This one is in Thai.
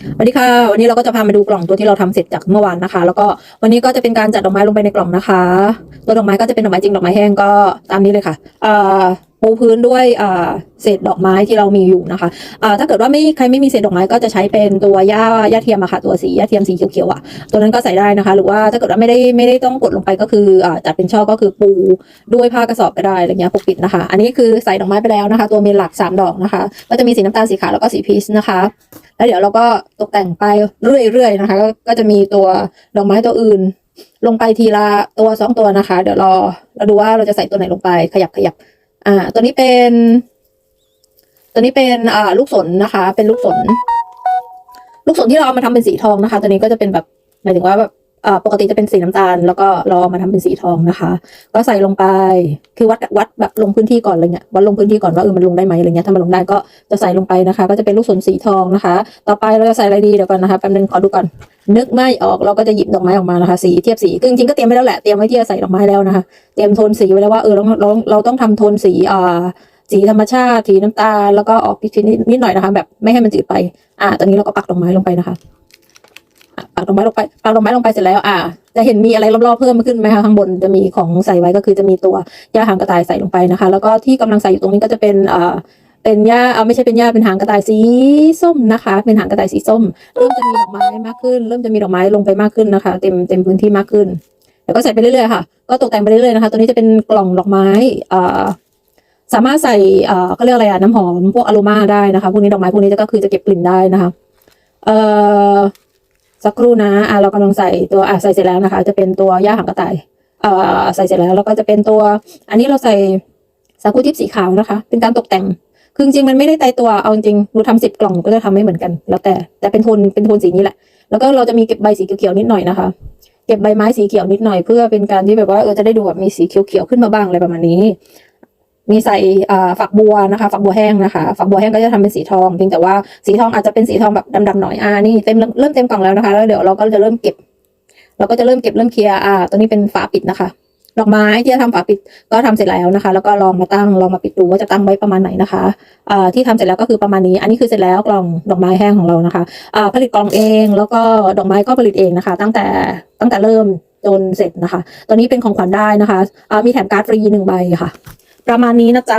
สวัสดีค่ะ วันนี้เราก็จะพามาดูกล่องตัวที่เราทำเสร็จจากเมื่อวานนะคะ แล้วก็วันนี้ก็จะเป็นการจัดดอกไม้ลงไปในกล่องนะคะ ตัวดอกไม้ก็จะเป็นดอกไม้จริงดอกไม้แห้งก็ตามนี้เลยค่ะเอ่อ ปูพื้นด้วยเศษดอกไม้ที่เรามีอยู่นะคะถ้าเกิดว่าไม่ใครไม่มีเศษดอกไม้ก็จะใช้เป็นตัวหญ้าหญ้าเทียมอะค่ะตัวสีหญ้าเทียมสีเขียวๆอะตัวนั้นก็ใส่ได้นะคะ หรือว่าถ้าเกิดว่าไม่ได้ไม่ได้ต้องกดลงไปก็คืออจัดเป็นช่อก็คือปูด้วยผ้ากระสอบก็ได้อะไรเงี้ยปกปิดนะคะ อันนี้คือใส่ดอกไม้ไปแล้วนะคะ ตัวเมนหลักสามดอกนะคะ ก็จะมีสีน้ำตาลสีขาวแล้วก็สีพีชนะคะแล้วเดี๋ยวเราก็ตกแต่งไปเรื่อยๆนะคะกก็จะมีตัวดอกไม้ตัวอื่นลงไปทีละตัวสองตัวนะคะ เดี๋ยวรอเราดูว่าเราจะใส่ตัวไหนลงไปขยับขยับ อ่า ตัวนี้เป็น ตัวนี้เป็นอ่าลูกสนนะคะ เป็นลูกสน ลูกสนที่เราเอามาทำเป็นสีทองนะคะ ตัวนี้ก็จะเป็นแบบหมายถึงว่าแบบ ปกติจะเป็นสีน้ำตาล แล้วก็รอมาทำเป็นสีทองนะคะ ก็ใส่ลงไปคือวัดวัดแบบลงพื้นที่ก่อนอะไรเงี้ยวัดลงพื้นที่ก่อนว่าเออมันลงได้ไหมอะไรเงี้ยถ้ามันลงได้ก็จะใส่ลงไปนะคะ ก็จะเป็นลูกสนสีทองนะคะ ต่อไปเราจะใส่อะไรดีเดี๋ยวก่อนนะคะแป๊บนึงขอดูก่อนนึกไม่ออกเราก็จะหยิบดอกไม้ออกมานะคะ สีเทียบสีคือจริงๆก็เตรียมไว้แล้วแหละเตรียมไว้ที่จะใส่ดอกไม้แล้วนะคะ เตรียมโทนสีไว้แล้วว่าเออเราเราเราต้องทำโทนสีอ่าสีธรรมชาติสีน้ำตาลแล้วก็ออกพิชนิดนิดหน่อยนะคะ แบบไม่ให้มันจืดไปอ่าตอนนี้เราก็ปักดอกไม้ลงไปนะคะ ปักดอกไม้ลงไปปักดอกไม้ลงไปเสร็จแล้วอ่า จะเห็นมีอะไรรอบๆเพิ่มขึ้นไหมคะข้างบนจะมีของใส่ไว้ก็คือจะมีตัวหญ้าหางกระต่ายใส่ลงไปนะคะ แล้วก็ที่กำลังใส่อยู่ตรงนี้ก็จะเป็นอ่าเป็นหญ้าเอาไม่ใช่เป็นหญ้าเป็นหางกระต่ายสีส้มนะคะ เป็นหางกระต่ายสีส้ม เริ่มจะมีดอกไม้มากขึ้น เริ่มจะมีดอกไม้ลงไปมากขึ้นนะคะ เต็มเต็มพื้นที่มากขึ้นแล้วก็ใส่ไปเรื่อยๆค่ะ ก็ตกแต่งไปเรื่อยๆนะคะ ตัวนี้จะเป็นกล่องดอกไม้อ่าสามารถใส่เอ่าเขาเรียกอะไรอะน้ำหอมพวกอโรมาได้นะคะ พวกนี้ดอกไม้พวกนี้ก็คือจะเก็บกลิ่นได้นะคะ เอ่อ สักครู่นะอ่าเรากำลังใส่ตัวอ่าใส่เสร็จแล้วนะคะ จะเป็นตัวหญ้าหางกระต่ายเอ่อใส่เสร็จแล้วแล้วก็จะเป็นตัว อันนี้เราใส่สาคูทิพสีขาวนะคะ เป็นการตกแต่งคือจริงๆมันไม่ได้ตายตัวเอาจริงๆหนูทำสิบกล่องก็จะทำไม่เหมือนกัน แล้วแต่แต่เป็นโทนเป็นโทนสีนี้แหละ แล้วก็เราจะมีเก็บใบสีเขียวๆนิดหน่อยนะคะ เก็บใบไม้สีเขียวนิดหน่อยเพื่อเป็นการที่แบบว่าเออจะได้ดูแบบมีสีเขียวๆขึ้นมาบ้างอะไรประมาณนี้ มีใส่ฝักบัวนะคะฝักบัวแห้งนะคะฝักบัวแห้งก็จะทำเป็นสีทองเพียงแต่ว่าสีทองอาจจะเป็นสีทองแบบดำๆหน่อยอ่านี่เต็มเริ่มเต็มกล่องแล้วนะคะแล้วเดี๋ยวเราก็จะเริ่มเก็บ เราก็จะเริ่มเก็บเริ่มเคลียร์อ่าตัวนี้เป็นฝาปิดนะคะดอกไม้ที่จะทำฝาปิดก็ทำเสร็จแล้วนะคะ แล้วก็ลองมาตั้งลองมาปิดดูว่าจะตั้งไว้ประมาณไหนนะคะที่ทำเสร็จแล้วก็คือประมาณนี้ อันนี้คือเสร็จแล้วกล่องดอกไม้แห้งของเรานะคะผลิตกล่องเองแล้วก็ดอกไม้ก็ผลิตเองนะคะ ตั้งแต่ตั้งแต่เริ่มจนเสร็จนะคะตัวนี้เป็นของขวัญได้นะคะมีแถมการ์ดฟรีหนึ่งใบค่ะ ประมาณนี้นะจ๊ะ